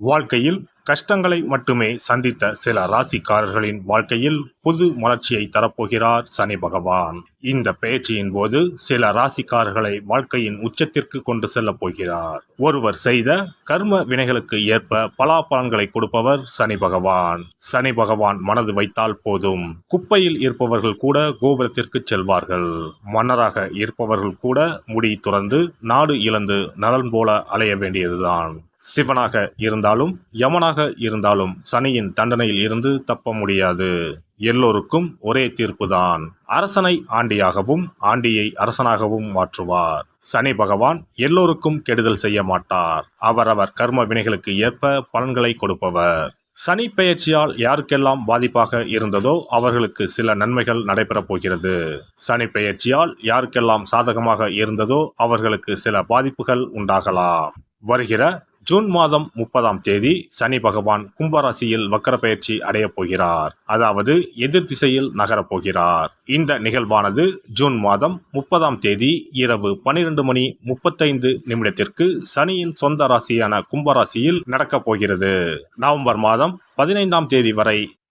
வாழ்க்கையில் கஷ்டங்களை மட்டுமே சந்தித்த சில ராசிக்காரர்களின் வாழ்க்கையில் புது மலர்ச்சியை தரப்போகிறார் சனி பகவான். இந்த பேச்சியின் போது சில ராசிக்காரர்களை வாழ்க்கையின் உச்சத்திற்கு கொண்டு செல்லப் போகிறார். ஒருவர் செய்த கர்ம வினைகளுக்கு ஏற்ப பலாபலன்களை கொடுப்பவர் சனி பகவான். சனி பகவான் மனது வைத்தால் போதும். குப்பையில் இருப்பவர்கள் கூட கோபுரத்திற்கு செல்வார்கள். மன்னராக இருப்பவர்கள் கூட முடி துறந்து நாடு இழந்து நலன் போல அலைய வேண்டியதுதான். சிவனாக இருந்தாலும் யமனாக இருந்தாலும் சனியின் தண்டனையில் இருந்து தப்ப முடியாது. எல்லோருக்கும் ஒரே தீர்ப்புதான். அரசனை ஆண்டியாகவும் ஆண்டியை அரசனாகவும் மாற்றுவார். சனி பகவான் எல்லோருக்கும் கெடுதல் செய்ய மாட்டார். அவரவர் கர்ம வினைகளுக்கு ஏற்ப பலன்களை கொடுப்பவர். சனி பெயர்ச்சியால் யாருக்கெல்லாம் பாதிப்பாக இருந்ததோ அவர்களுக்கு சில நன்மைகள் நடைபெறப் போகிறது. சனி பெயர்ச்சியால் யாருக்கெல்லாம் சாதகமாக இருந்ததோ அவர்களுக்கு சில பாதிப்புகள் உண்டாகலாம். வருகிற ஜூன் மாதம் முப்பதாம் தேதி சனி பகவான் கும்பராசியில் வக்கர பயிற்சி அடையப் போகிறார். அதாவது எதிர் திசையில் நகரப் போகிறார். இந்த நிகழ்வானது ஜூன் மாதம் முப்பதாம் தேதி இரவு பனிரெண்டு மணி முப்பத்தைந்து நிமிடத்திற்கு சனியின் சொந்த ராசியான கும்பராசியில் நடக்கப் போகிறது. நவம்பர் மாதம் பதினைந்தாம் தேதி வரை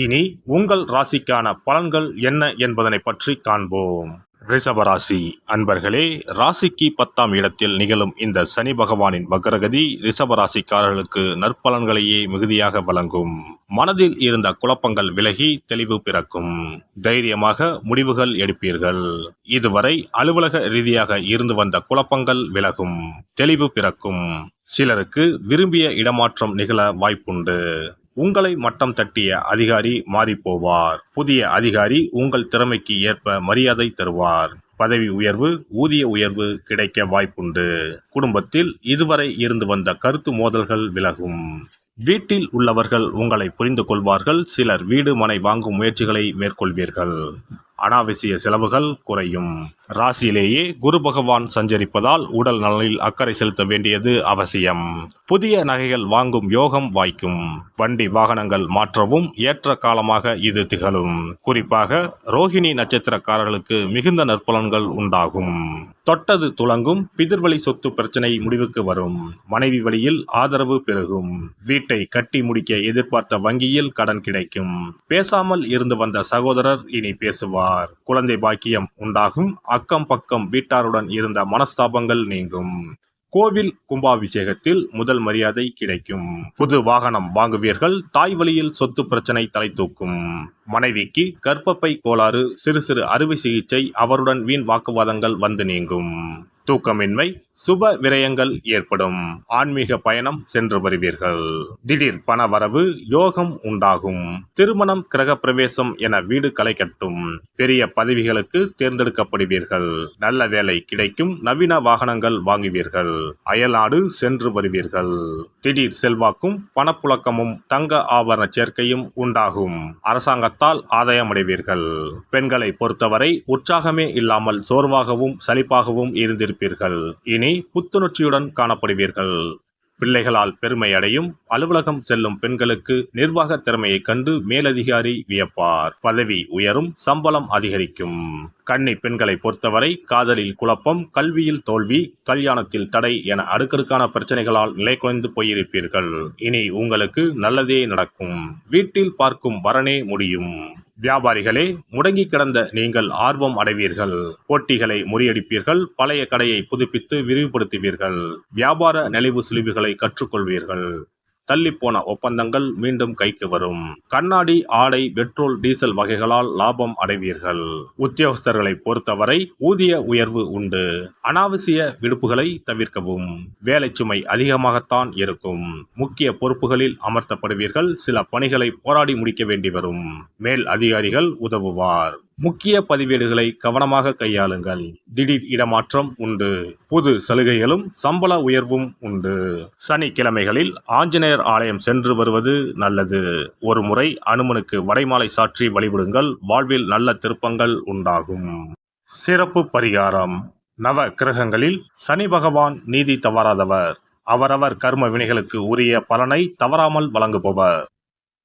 இனி உங்கள் ராசிக்கான பலன்கள் என்ன என்பதனை பற்றி காண்போம். ரிஷபராசி அன்பர்களே ராசிக்கு பத்தாம் இடத்தில் நிகழும் இந்த சனி பகவானின் வக்ரகதி ரிஷபராசிக்காரர்களுக்கு நற்பலன்களையே மிகுதியாக வழங்கும். மனதில் இருந்த குழப்பங்கள் விலகி தெளிவு பிறக்கும். தைரியமாக முடிவுகள் எடுப்பீர்கள். இதுவரை அலுவலக ரீதியாக இருந்து வந்த குழப்பங்கள் விலகும் தெளிவு பிறக்கும். சிலருக்கு விரும்பிய இடமாற்றம் நிகழ வாய்ப்புண்டு. உங்களை மட்டம் தட்டிய அதிகாரி மாறிப்போவார். புதிய அதிகாரி உங்கள் திறமைக்கு ஏற்ப மரியாதை தருவார். பதவி உயர்வு ஊதிய உயர்வு கிடைக்க வாய்ப்புண்டு. குடும்பத்தில் இதுவரை இருந்து வந்த கருத்து மோதல்கள் விலகும். வீட்டில் உள்ளவர்கள் உங்களை புரிந்து கொள்வார்கள் சிலர் வீடு மனை வாங்கும் முயற்சிகளை மேற்கொள்வீர்கள். அனாவசிய செலவுகள் குறையும். ராசியிலேயே குரு பகவான் சஞ்சரிப்பதால் உடல் நலனில் அக்கறை செலுத்த வேண்டியது அவசியம். புதிய நகைகள் வாங்கும் யோகம் வாய்க்கும். வண்டி வாகனங்கள் மாற்றவும் ஏற்ற காலமாக இது திகழும். குறிப்பாக ரோஹிணி நட்சத்திரக்காரர்களுக்கு மிகுந்த நற்பலன்கள் உண்டாகும். தொட்டது துளங்கும் பிதிர்வழி சொத்து பிரச்சனை முடிவுக்கு வரும். மனைவி வழியில் ஆதரவு பெருகும். வீட்டை கட்டி முடிக்க எதிர்பார்த்த வங்கியில் கடன் கிடைக்கும். பேசாமல் இருந்து வந்த சகோதரர் இனி பேசுவார். குழந்தை பாக்கியம் உண்டாகும். அக்கம் பக்கம் வீட்டாருடன் இருந்த மனஸ்தாபங்கள் நீங்கும். கோவில் கும்பாபிஷேகத்தில் முதல் மரியாதை கிடைக்கும். புது வாகனம் வாங்குவீர்கள் தாய் வழியில் சொத்து பிரச்சனை தலை தூக்கும். மனைவிக்கு கர்ப்பப்பை கோளாறு சிறு சிறு அறுவை சிகிச்சை அவருடன் வீண் வாக்குவாதங்கள் வந்து நீங்கும். தூக்கமின்மை சுப விரயங்கள் ஏற்படும். ஆன்மீக பயணம் சென்று வருவீர்கள். திடீர் பண வரவு யோகம் உண்டாகும். திருமணம் கிரக பிரவேசம் என வீடு களை கட்டும். பெரிய பதவிகளுக்கு தேர்ந்தெடுக்கப்படுவீர்கள். நல்ல வேலை கிடைக்கும் நவீன வாகனங்கள் வாங்குவீர்கள். அயல்நாடு சென்று வருவீர்கள். திடீர் செல்வாக்கும் பணப்புழக்கமும் தங்க ஆபரண சேர்க்கையும் உண்டாகும். அரசாங்கத்தால் ஆதாயமடைவீர்கள். பெண்களை பொறுத்தவரை உற்சாகமே இல்லாமல் சோர்வாகவும் சலிப்பாகவும் இருந்திருப்பீர்கள் இனி புத்துணர்ச்சியுடன் காணப்படுவீர்கள். பிள்ளைகளால் பெருமை அடையும் அலுவலகம் செல்லும் பெண்களுக்கு நிர்வாக திறமையை கண்டு மேலதிகாரி வியப்பார். பதவி உயரும் சம்பளம் அதிகரிக்கும். கன்னி பெண்களை பொறுத்தவரை காதலில் குழப்பம் கல்வியில் தோல்வி கல்யாணத்தில் தடை என அடுக்கடுக்கான பிரச்சனைகளால் நிலை குலைந்து போயிருப்பீர்கள். இனி உங்களுக்கு நல்லதே நடக்கும். வீட்டில் பார்க்கும் வரனே முடியும். வியாபாரிகளே முடங்கி கிடந்த நீங்கள் ஆர்வம் அடைவீர்கள். போட்டிகளை முறியடிப்பீர்கள் பழைய கடையை புதுப்பித்து விரிவுபடுத்துவீர்கள். வியாபார நெளிவு சுழிவுகளை கற்றுக்கொள்வீர்கள். தள்ளிப்போன ஒப்பந்தங்கள் மீண்டும் கைக்கு வரும். கண்ணாடி ஆடை பெட்ரோல் டீசல் வகைகளால் லாபம் அடைவீர்கள். உத்தியோகஸ்தர்களை பொறுத்தவரை ஊதிய உயர்வு உண்டு. அனாவசிய விடுப்புகளை தவிர்க்கவும். வேலை சுமை அதிகமாகத்தான் இருக்கும். முக்கிய பொறுப்புகளில் அமர்த்தப்படுவீர்கள். சில பணிகளை போராடி முடிக்க வேண்டி வரும். மேல் அதிகாரிகள் உதவுவார். முக்கிய பதிவேடுகளை கவனமாக கையாளுங்கள். திடீர் இடமாற்றம் உண்டு. புது சலுகைகளும் சம்பள உயர்வும் உண்டு. சனிக்கிழமைகளில் ஆஞ்சநேயர் ஆலயம் சென்று வருவது நல்லது. ஒரு முறை அனுமனுக்கு வடைமாலை சாற்றி வழிபடுங்கள். வாழ்வில் நல்ல திருப்பங்கள் உண்டாகும். சிறப்பு பரிகாரம். நவ கிரகங்களில் சனி பகவான் நீதி தவறாதவர். அவரவர் கர்ம வினைகளுக்கு உரிய பலனை தவறாமல் வழங்குபவர்.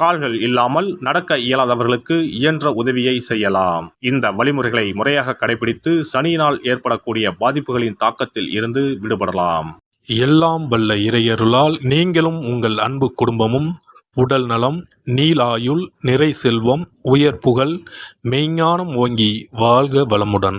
கால்கள் இல்லாமல் நடக்க இயலாதவர்களுக்கு இயன்ற உதவியை செய்யலாம். இந்த வழிமுறைகளை முறையாக கடைபிடித்து சனியினால் ஏற்படக்கூடிய பாதிப்புகளின் தாக்கத்தில் இருந்து விடுபடலாம். எல்லாம் வல்ல இறையருளால் நீங்களும் உங்கள் அன்பு குடும்பமும் உடல் நலம் நீலாயுள் நிறை செல்வம் உயர் புகழ் மெய்ஞானம் ஓங்கி வாழ்க வளமுடன்.